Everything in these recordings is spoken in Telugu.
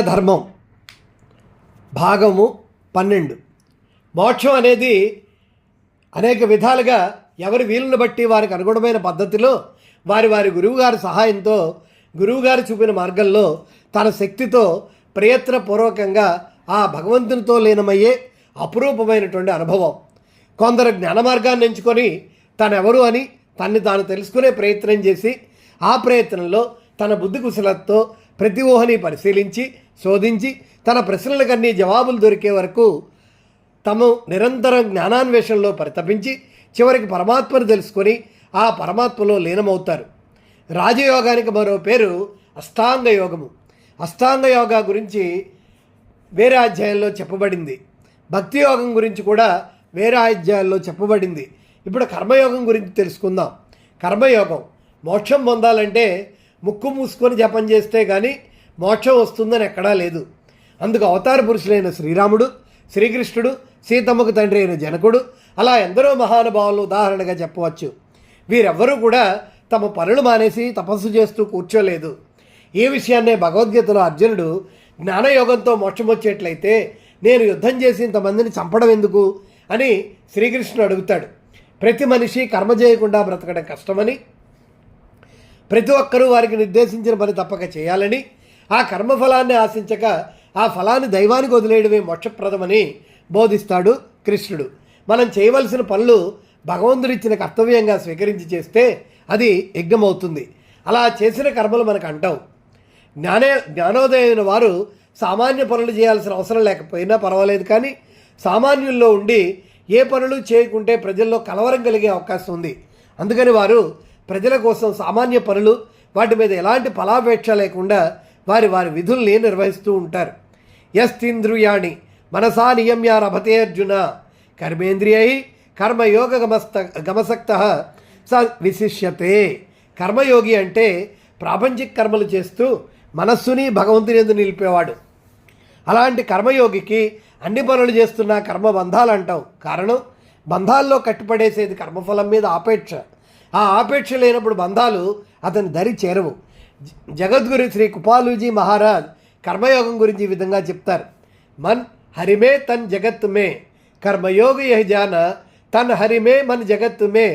ధర్మం. భాగము పన్నెండు. మోక్షం అనేది అనేక విధాలుగా ఎవరి వీలుని బట్టి వారికి అనుగుణమైన పద్ధతిలో వారి వారి గురువుగారి సహాయంతో గురువుగారు చూపిన మార్గంలో తన శక్తితో ప్రయత్నపూర్వకంగా ఆ భగవంతునితో లీనమయ్యే అపురూపమైనటువంటి అనుభవం. కొందరు జ్ఞాన మార్గాన్ని ఎంచుకొని తనెవరు అని తన్ని తాను తెలుసుకునే ప్రయత్నం చేసి ఆ ప్రయత్నంలో తన బుద్ధి కుశలతో ప్రతి ఊహని పరిశీలించి శోధించి తన ప్రశ్నలకన్నీ జవాబులు దొరికే వరకు తమ నిరంతరం జ్ఞానాన్వేషణలో పరితపించి చివరికి పరమాత్మను తెలుసుకొని ఆ పరమాత్మలో లీనమవుతారు. రాజయోగానికి మరో పేరు అష్టాంగ యోగము అష్టాంగ యోగా గురించి వేరే అధ్యాయంలో చెప్పబడింది. భక్తి యోగం గురించి కూడా వేరే అధ్యాయంలో చెప్పబడింది. ఇప్పుడు కర్మయోగం గురించి తెలుసుకుందాం. కర్మయోగం. మోక్షం పొందాలంటే ముక్కు మూసుకొని జపం చేస్తే కానీ మోక్షం వస్తుందని ఎక్కడా లేదు. అందుకు అవతార పురుషులైన శ్రీరాముడు శ్రీకృష్ణుడు సీతమ్మకు తండ్రి అయిన జనకుడు అలా ఎందరో మహానుభావులు ఉదాహరణగా చెప్పవచ్చు. వీరెవ్వరూ కూడా తమ పనులు మానేసి తపస్సు చేస్తూ కూర్చోలేదు. ఈ విషయాన్నే భగవద్గీతలో అర్జునుడు జ్ఞానయోగంతో మోక్షం వచ్చేట్లయితే నేను యుద్ధం చేసి ఇంతమందిని చంపడం ఎందుకు అని శ్రీకృష్ణుడు అడుగుతాడు. ప్రతి మనిషి కర్మ చేయకుండా బ్రతకడం కష్టమని ప్రతి ఒక్కరూ వారికి నిర్దేశించిన పని తప్పక చేయాలని ఆ కర్మఫలాన్ని ఆశించక ఆ ఫలాన్ని దైవానికి వదిలేయడమే మోక్షప్రదమని బోధిస్తాడు కృష్ణుడు. మనం చేయవలసిన పనులు భగవంతుడిచ్చిన కర్తవ్యంగా స్వీకరించి చేస్తే అది యజ్ఞమవుతుంది. అలా చేసిన కర్మలు మనకు అంటావు. జ్ఞానే జ్ఞానోదయమైన వారు సామాన్య పనులు చేయాల్సిన అవసరం లేకపోయినా పర్వాలేదు కానీ సామాన్యుల్లో ఉండి ఏ పనులు చేయకుంటే ప్రజల్లో కలవరం కలిగే అవకాశం ఉంది. అందుకని వారు ప్రజల కోసం సామాన్య పనులు వాటి మీద ఎలాంటి ఫలాపేక్ష లేకుండా వారి వారి విధుల్ని నిర్వహిస్తూ ఉంటారు. యస్తింద్రియాణి మనసా నియమ్య రభతే అర్జున కర్మేంద్రియై కర్మయోగ గమస్త గమసక్త స విశిష్యతే. కర్మయోగి అంటే ప్రాపంచిక కర్మలు చేస్తూ మనస్సుని భగవంతుని ఎందు నిలిపేవాడు. అలాంటి కర్మయోగికి అన్ని పనులు చేస్తున్న కర్మ బంధాలు అంటాం. కారణం బంధాల్లో కట్టుపడేసేది కర్మఫలం మీద ఆపేక్ష. ఆ ఆపేక్ష లేనప్పుడు బంధాలు అతని దరి చేరవు. జగద్గురు శ్రీ కుపాలూజీ మహారాజ్ కర్మయోగం గురించి ఈ విధంగా చెప్తారు. మన్ హరిమే తన్ జగత్ మే కర్మయోగ యహ జాన తన్ హరిమే మన్ జగత్ మే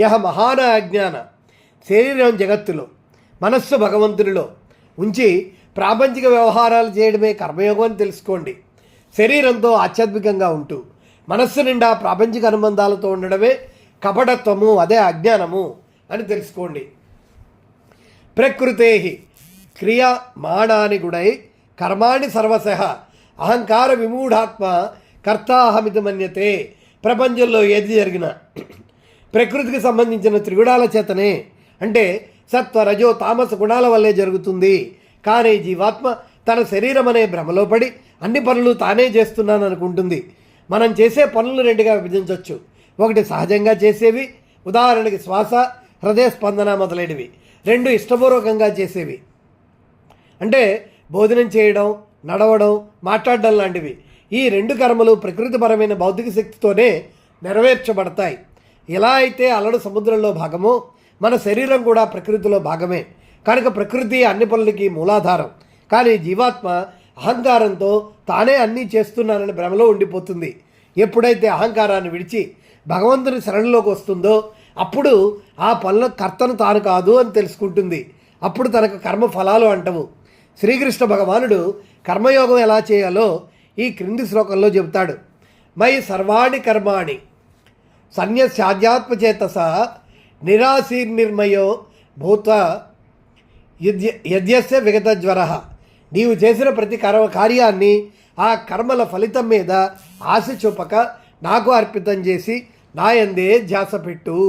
యహ మహాన అజ్ఞాన. శరీరం జగత్తులో మనస్సు భగవంతునిలో. ఉంచి ప్రాపంచిక వ్యవహారాలు చేయడమే కర్మయోగం అని తెలుసుకోండి. శరీరంతో ఆధ్యాత్మికంగా ఉంటూ మనస్సు నిండా ప్రాపంచిక అనుబంధాలతో ఉండడమే కపటత్వము అదే అజ్ఞానము అని తెలుసుకోండి. ప్రకృతే క్రియామాణాని గుడై కర్మాణి సర్వశ అహంకార విమూఢాత్మ కర్తాహమితి మన్యతే ప్రపంచంలో ఏది జరిగినా ప్రకృతికి సంబంధించిన త్రిగుణాల చేతనే అంటే సత్వ రజో తామస గుణాల వల్లే జరుగుతుంది. కానీ జీవాత్మ తన శరీరం అనే భ్రమలో పడి అన్ని పనులు తానే చేస్తున్నాను అనుకుంటుంది మనం చేసే పనులు రెండుగా విభజించవచ్చు. ఒకటి సహజంగా చేసేవి ఉదాహరణకి శ్వాస హృదయ స్పందన మొదలైనవి. రెండు ఇష్టపూర్వకంగా చేసేవి. అంటే భోజనం చేయడం నడవడం మాట్లాడడం లాంటివి. ఈ రెండు కర్మలు ప్రకృతిపరమైన భౌతిక శక్తితోనే నెరవేర్చబడతాయి. ఎలా అయితే అలడు సముద్రంలో భాగమో మన శరీరం కూడా ప్రకృతిలో భాగమే. కనుక ప్రకృతి అన్ని పనులకి మూలాధారం. కానీ జీవాత్మ అహంకారంతో తానే అన్నీ చేస్తున్నానని భ్రమలో ఉండిపోతుంది. ఎప్పుడైతే అహంకారాన్ని విడిచి భగవంతుని శరణలోకి వస్తుందో అప్పుడు ఆ పనుల కర్తను తాను కాదు అని తెలుసుకుంటుంది. అప్పుడు తనకు కర్మ ఫలాలు అంటవు. శ్రీకృష్ణ భగవానుడు కర్మయోగం ఎలా చేయాలో ఈ క్రింది శ్లోకంలో చెబుతాడు. మై సర్వాణి కర్మాణి. సన్యస్యాధ్యాత్మచేతస నిరాశీర్నిర్మయో భూత యజ్ఞస్య విగత జ్వర నీవు చేసిన ప్రతి కర్మ కార్యాన్ని ఆ కర్మల ఫలితం మీద ఆశ చూపక నాకు అర్పితం చేసి నాయందే ధ్యాస పెట్టు.